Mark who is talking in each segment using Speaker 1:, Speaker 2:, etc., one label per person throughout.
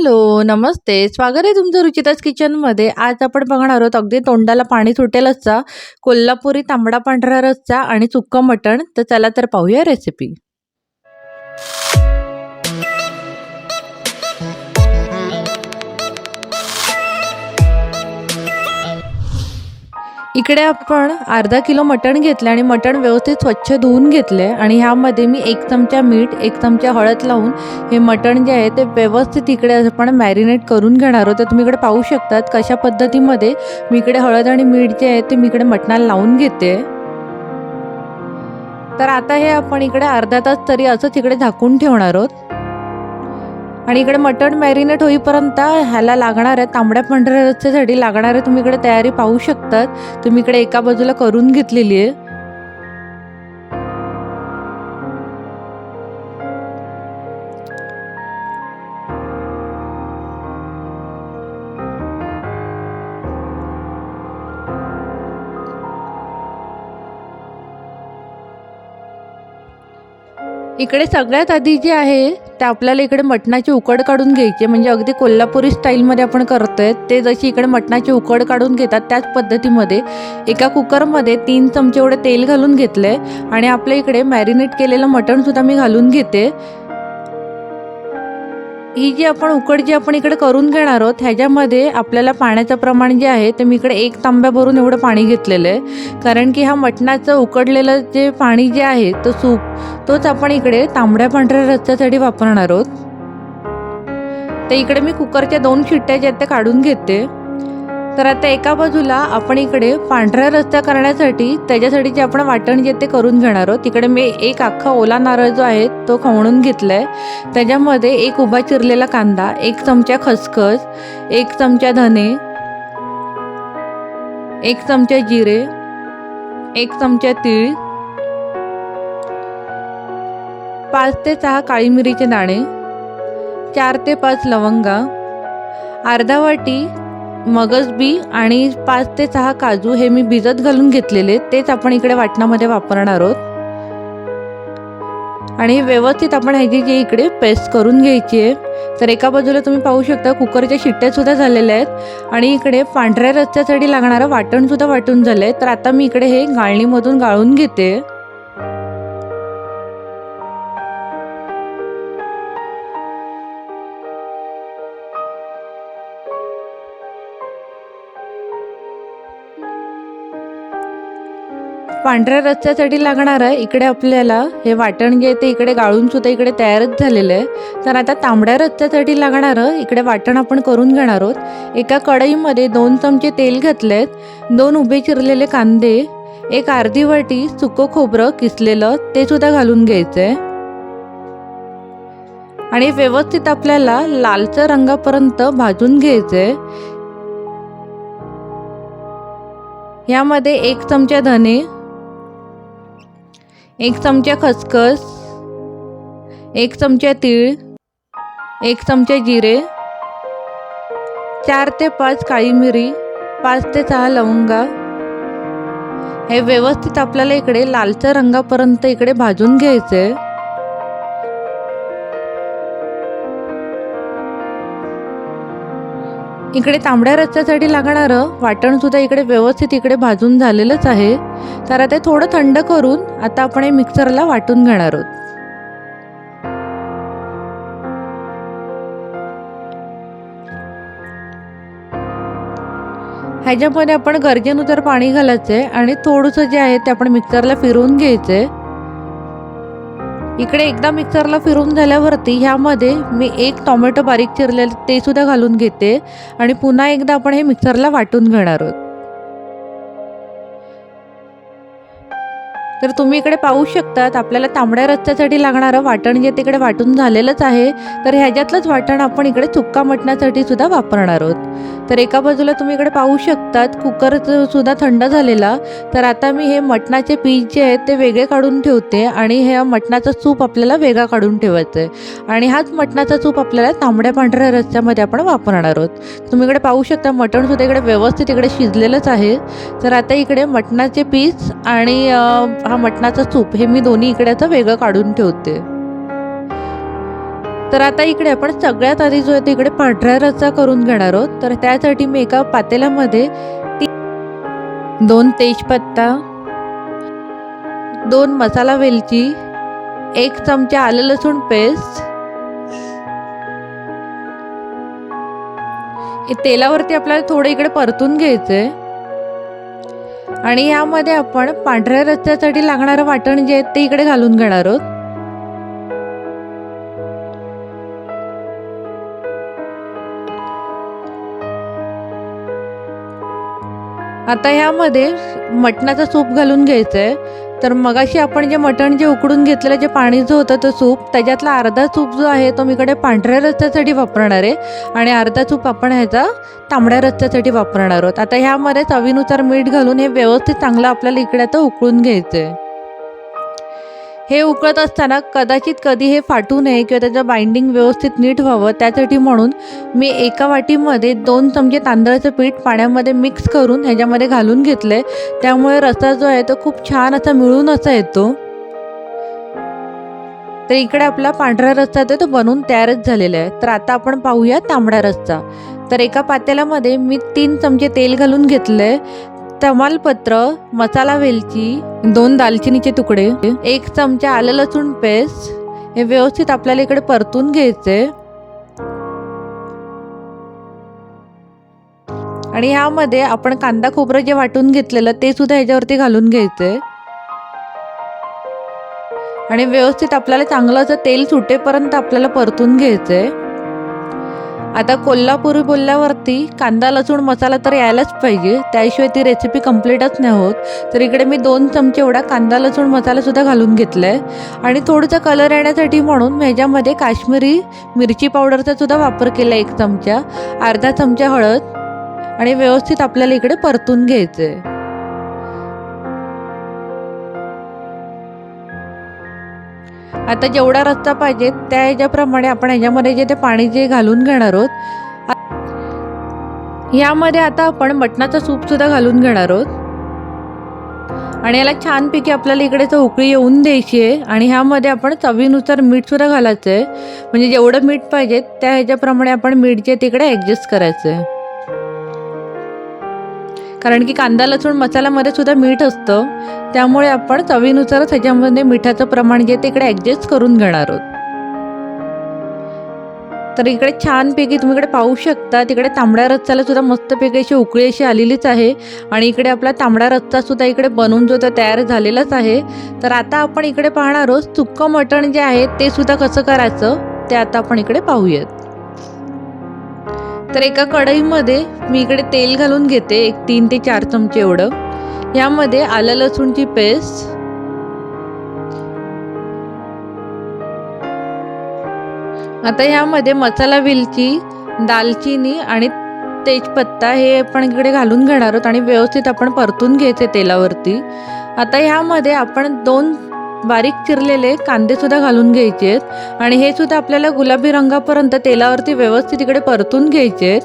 Speaker 1: Hello, नमस्ते. स्वागत आहे तुमचं रुचिताज किचनमध्ये. आज आपण बघणार आहोत अगदी तोंडाला पाणी सुटेल कोल्हापुरी तांबडा पांढरा रस्सा आणि सुक्कं मटण. तर चला तर पाहूया रेसिपी. इकडे आपण अर्धा किलो मटण घेतलं आणि मटण व्यवस्थित स्वच्छ धुवून घेतले. आणि ह्यामध्ये मी एक चमचा मीठ एक चमचा हळद लावून हे मटण जे आहे ते व्यवस्थित इकडे आपण मॅरिनेट करून घेणार आहोत. तर तुम्ही इकडे पाहू शकतात कशा पद्धतीमध्ये मी इकडे हळद आणि मीठ जे आहे ते मी इकडे मटणाला लावून घेते. तर आता हे आपण इकडे अर्धा तास तरी असंच इकडे झाकून ठेवणार आहोत. आणि इकडे मटण मॅरिनेट होईपर्यंत ह्याला लागणार आहे. तांबड्या पांढऱ्या रस्त्यासाठी लागणारे तुम्ही इकडे तयारी पाहू शकतात. तुम्ही इकडे एका बाजूला करून घेतलेली आहे. इकडे सगळ्यात आधी जे आहे ते आपल्याला इकडे मटणाची उकड काढून घ्यायची म्हणजे अगदी कोल्हापुरी स्टाईलमध्ये आपण करतोय. ते जशी इकडे मटणाची उकड काढून घेतात त्याच पद्धतीमध्ये एका कुकरमध्ये तीन चमचे एवढे तेल घालून घेतले आणि आपल्या इकडे मॅरिनेट केलेलं मटणसुद्धा मी घालून घेते. ही जी आपण उकड जी आपण इकडे करून घेणार आहोत ह्याच्यामध्ये आपल्याला पाण्याचं प्रमाण जे आहे ते मी इकडे एक तांब्या भरून एवढं पाणी घेतलेलं आहे. कारण की हा मटणाचं उकडलेलं जे पाणी जे आहे तो सूप तोच आपण इकडे तांबड्या पांढऱ्या रस्त्यासाठी वापरणार आहोत. तर इकडे मी कुकरच्या दोन शिट्ट्या ज्या त्या काढून घेते. तर आता एका बाजूला आपण इकडे पांढऱ्या रस्त्या करण्यासाठी त्याच्यासाठी जे आपण वाटण जे ते करून घेणार आहोत. तिकडे मी एक अख्खा ओला नारळ जो आहे तो खवणून घेतला आहे त्याच्यामध्ये एक उभा चिरलेला कांदा एक चमचा खसखस एक चमचा धने एक चमचा जिरे एक चमचा तीळ पाच ते सहा काळी मिरीचे दाणे चार ते पाच लवंगा अर्धा वाटी मगज बी आणि पाच ते सहा काजू हे मी भिजत घालून घेतलेले तेच आपण इकडे वाटणामध्ये वापरणार आहोत. आणि व्यवस्थित आपण ह्याची जी इकडे पेस्ट करून घ्यायची आहे तर एका बाजूला तुम्ही पाहू शकता कुकरच्या शिट्ट्यासुद्धा झालेल्या आहेत आणि इकडे पांढऱ्या रस्त्यासाठी लागणारं वाटणसुद्धा वाटून झालं आहे तर आता मी इकडे हे गाळणीमधून गाळून घेते. पांढऱ्या रस्त्यासाठी लागणार आहे. इकडे आपल्याला हे वाटण जे ते इकडे गाळून सुद्धा इकडे तयारच झालेलं आहे. तर आता तांबड्या रस्त्यासाठी लागणारं इकडे वाटण आपण करून घेणार आहोत. एका कढईमध्ये दोन चमचे तेल घेतलेत. दोन उभे चिरलेले कांदे. एक अर्धी वाटी सुकं खोबरं किसलेलं ते सुद्धा घालून घ्यायचं आहे आणि व्यवस्थित आपल्याला लालच्या रंगापर्यंत भाजून घ्यायचे यामध्ये एक चमचा धने एक चमचा खसखस एक चमचा तीळ एक चमचा जिरे चार ते पाच काळी मिरी पाच ते सहा लवंगा. हे व्यवस्थित आपल्याला इकडे लालच्या रंगापर्यंत इकडे भाजून घ्यायचं. इकडे तांबड्या रस्त्यासाठी लागणारं वाटणसुद्धा इकडे व्यवस्थित इकडे भाजून झालेलंच आहे. तर आता थोडं थंड करून आता आपण हे मिक्सरला वाटून घेणार आहोत. ह्याच्यामध्ये आपण गरजेनुसार पाणी घालायचं आहे आणि थोडंसं जे आहे ते आपण मिक्सरला फिरवून घ्यायचं आहे इकडे एकदा मिक्सरला फिरून झाल्यावरती ह्यामध्ये मी एक टोमॅटो बारीक चिरलेलं ते सुद्धा घालून घेते आणि पुन्हा एकदा आपण हे मिक्सरला वाटून घेणार आहोत. तर तुम्ही इकडे पाहू शकतात आपल्याला तांबड्या रस्त्यासाठी लागणारं वाटण जे तिकडे वाटून झालेलंच आहे तर ह्याच्यातलंच वाटण आपण इकडे चुक्का मटण्यासाठी सुद्धा वापरणार आहोत. तर एका बाजूला तुम्ही इकडे पाहू शकतात कुकर सुद्धा थंड झालेला तर आता मी हे मटणाचे पीस जे आहेत ते वेगळे काढून ठेवते आणि हे मटणाचा सूप आपल्याला वेगळा काढून ठेवायचं आहे आणि हाच मटणाचा सूप आपल्याला तांबड्या पांढऱ्या रस्त्यामध्ये आपण वापरणार आहोत. तुम्ही इकडे पाहू शकता मटणसुद्धा इकडे व्यवस्थित इकडे शिजलेलंच आहे. तर आता इकडे मटणाचे पीस आणि हा मटणाचा सूप हे मी दोन्ही इकडे वेगळं काढून ठेवते. तर आता इकडे आपण सगळ्यात आधी जो आहे ते इकडे पांढरा रस्सा करून घेणार आहोत. तर त्यासाठी मी एका पातेल्यामध्ये ती दोन तेजपत्ता दोन मसाला वेलची एक चमचा आलं लसूण पेस्ट हे तेलावरती आपल्याला थोडं इकडे परतून घ्यायचंय. आणि यामध्ये आपण पांढऱ्या रस्त्यासाठी लागणारं वाटण जे आहे ते इकडे घालून घेणार आहोत. आता ह्यामध्ये मटणाचा सूप घालून घ्यायचं आहे तर मगाशी आपण जे मटण जे उकडून घेतलेलं जे पाणी जो होतं तो सूप त्याच्यातला अर्धा सूप जो आहे तो मी इकडे पांढऱ्या रस्त्यासाठी वापरणार आहे आणि अर्धा सूप आपण ह्याचा तांबड्या रस्त्यासाठी वापरणार आहोत. आता ह्यामध्ये चवीनुसार मीठ घालून हे व्यवस्थित चांगलं आपल्याला इकडे आता उकळून घ्यायचं आहे हे उकळत असताना कदाचित कधी हे फाटू नये किंवा त्याचं बाइंडिंग व्यवस्थित नीट व्हावं त्यासाठी म्हणून मी एका वाटीमध्ये दोन चमचे तांदळाचं पीठ पाण्यामध्ये मिक्स करून ह्याच्यामध्ये घालून घेतलं आहे त्यामुळे रस्सा जो आहे तो खूप छान असा मिळून असा येतो. तर इकडे आपला पांढरा रस्सा तो बनवून तयारच झालेला आहे. तर आता आपण पाहूया तांबडा रस्सा. तर एका पातेल्यामध्ये मी तीन चमचे तेल घालून घेतलं आहे तमालपत्र मसाला वेलची दोन दालचिनीचे तुकडे एक चमचा आलं लसूण पेस्ट हे व्यवस्थित आपल्याला इकडे परतून घ्यायचे. आणि ह्यामध्ये आपण कांदा खोबरं जे वाटून घेतलेलं ते सुद्धा ह्याच्यावरती घालून घ्यायचंय आणि व्यवस्थित आपल्याला चांगलं असं तेल सुटेपर्यंत आपल्याला परतून घ्यायचंय आता कोल्हापुरी बोलल्यावरती कांदा लसूण मसाला तर यायलाच पाहिजे. त्याशिवाय ती रेसिपी कम्प्लीटच नाही होत. तर इकडे मी दोन चमचे एवढा कांदा लसूण मसालासुद्धा घालून घेतला आहे आणि थोडंसं कलर येण्यासाठी म्हणून मी ह्याच्यामध्ये काश्मीरी मिरची पावडरचा सुद्धा वापर केला एक चमचा अर्धा चमचा हळद. आणि व्यवस्थित आपल्याला इकडे परतून घ्यायचं आहे आता जेवढा रस्ता पाहिजे त्या ह्याच्याप्रमाणे आपण ह्याच्यामध्ये जे ते पाणी जे घालून घेणार आहोत यामध्ये आता आपण मटणाचा सूप सुद्धा घालून घेणार आहोत. आणि याला छानपैकी आपल्याला इकडे तर उकळी येऊन द्यायची आहे. आणि ह्यामध्ये आपण चवीनुसार मीठ सुद्धा घालायचं आहे. म्हणजे जेवढं मीठ पाहिजे त्या ह्याच्याप्रमाणे आपण मीठ जे तिकडे ॲडजस्ट करायचं आहे. कारण की कांदा लसूण मसाल्यामध्ये सुद्धा मीठ असतं. त्यामुळे आपण चवीनुसारच ह्याच्यामध्ये मिठाचं प्रमाण जे ते इकडे ॲडजस्ट करून घेणार आहोत. तर इकडे छानपैकी तुम्ही इकडे पाहू शकता तिकडे तांबड्या रस्त्याला सुद्धा मस्तपैकी अशी उकळी अशी आलेलीच आहे. आणि इकडे आपला तांबडा रस्सा सुद्धा इकडे बनवून जो तर तयार झालेलाच आहे. तर आता आपण इकडे पाहणार आहोत सुक्कं मटण जे आहे ते सुद्धा कसं करायचं ते आता आपण इकडे पाहूयात. तर एका कढईमध्ये मी इकडे तेल घालून घेते एक तीन ते चार चमचे एवढं. यामध्ये आलं लसूणची पेस्ट. आता ह्यामध्ये मसाला वेलची दालचिनी आणि तेजपत्ता हे आपण इकडे घालून घेणार आहोत आणि व्यवस्थित आपण परतून घ्यायचे तेलावरती. आता ह्यामध्ये आपण दोन बारीक चिरलेले कांदे सुद्धा घालून घ्यायचे आहेत आणि हे सुद्धा आपल्याला गुलाबी रंगापर्यंत तेलावरती व्यवस्थित इकडे परतून घ्यायचे आहेत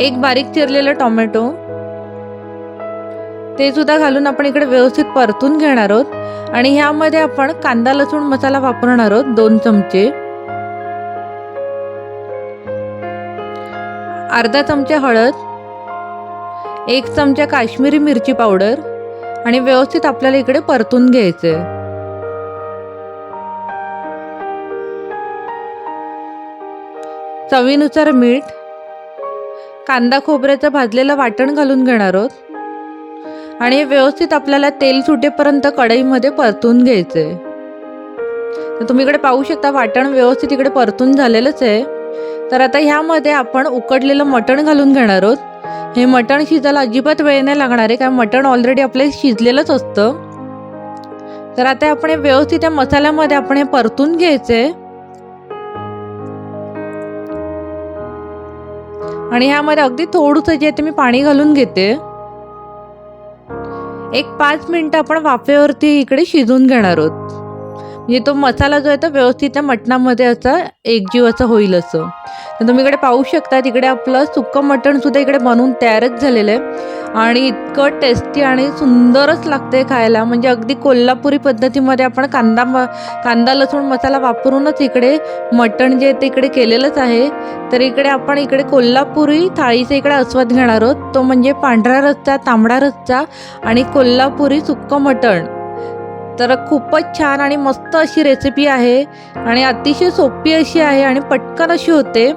Speaker 1: एक बारीक चिरलेलं टोमॅटो. ते सुद्धा घालून आपण इकडे व्यवस्थित परतून घेणार आहोत आणि ह्यामध्ये आपण कांदा लसूण मसाला वापरणार आहोत दोन चमचे. अर्धा चमचा हळद. एक चमचा काश्मीरी मिरची पावडर. आणि व्यवस्थित आपल्याला इकडे परतून घ्यायचंय. चवीनुसार मीठ कांदा खोबऱ्याचं भाजलेलं वाटण घालून घेणार आहोत. आणि व्यवस्थित आपल्याला तेल सुटेपर्यंत कढईमध्ये परतून घ्यायचंय. तर तुम्ही इकडे पाहू शकता वाटण व्यवस्थित इकडे परतून झालेलंच आहे. तर आता ह्यामध्ये आपण उकडलेलं मटण घालून घेणार आहोत. हे मटण शिजायला अजिबात वेळ नाही लागणार आहे कारण मटण ऑलरेडी आपलं शिजलेलंच असतं. तर आता आपण व्यवस्थित त्या मसाल्यामध्ये आपण हे परतून घ्यायचे. आणि ह्यामध्ये अगदी थोडंसं जे ते मी पाणी घालून घेते. एक पाच मिनटं आपण वाफेवरती इकडे शिजून घेणार आहोत. म्हणजे तो मसाला जो आहे तो व्यवस्थित त्या मटणामध्ये असा एकजीव असं होईल असं. तर तुम्ही इकडे पाहू शकता तिकडे आपलं सुक्कं मटणसुद्धा इकडे बनवून तयारच झालेलं आहे. आणि इतकं टेस्टी आणि सुंदरच लागते खायला. म्हणजे अगदी कोल्हापुरी पद्धतीमध्ये आपण कांदा म कांदा लसूण मसाला वापरूनच इकडे मटण जे ते इकडे केलेलंच आहे. तर इकडे आपण इकडे कोल्हापुरी थाळीचा इकडे आस्वाद घेणार आहोत. तो म्हणजे पांढरा रस्सा तांबडा रस्सा आणि कोल्हापुरी सुक्कं मटण. तर खूपच छान आणि मस्त अशी रेसिपी आहे आणि अतिशय सोपी अशी आहे आणि पटकन अशी होते.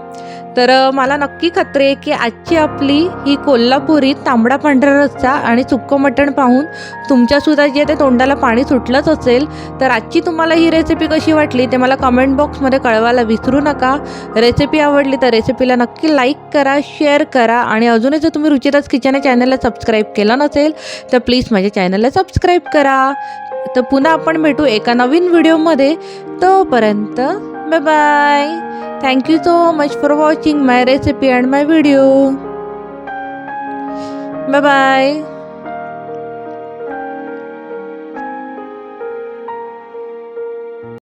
Speaker 1: तर मला नक्की खात्री आहे की आजची आपली ही कोल्हापुरी तांबडा पांढरा रस्सा आणि सुक्कं मटण पाहून तुमच्यासुद्धा जे ते तोंडाला पाणी सुटलंच असेल तर आजची तुम्हाला ही रेसिपी कशी वाटली ते मला कमेंट बॉक्समध्ये कळवायला विसरू नका. रेसिपी आवडली तर रेसिपीला नक्की लाईक करा शेअर करा आणि अजूनही जर तुम्ही रुचिराज किचन या चॅनलला सबस्क्राईब केलं नसेल तर प्लीज माझ्या चॅनलला सबस्क्राईब करा. तर पुन्हा आपण भेटू एका नवीन व्हिडिओमध्ये. तोपर्यंत bye bye thank you so much for watching my recipe and my video bye bye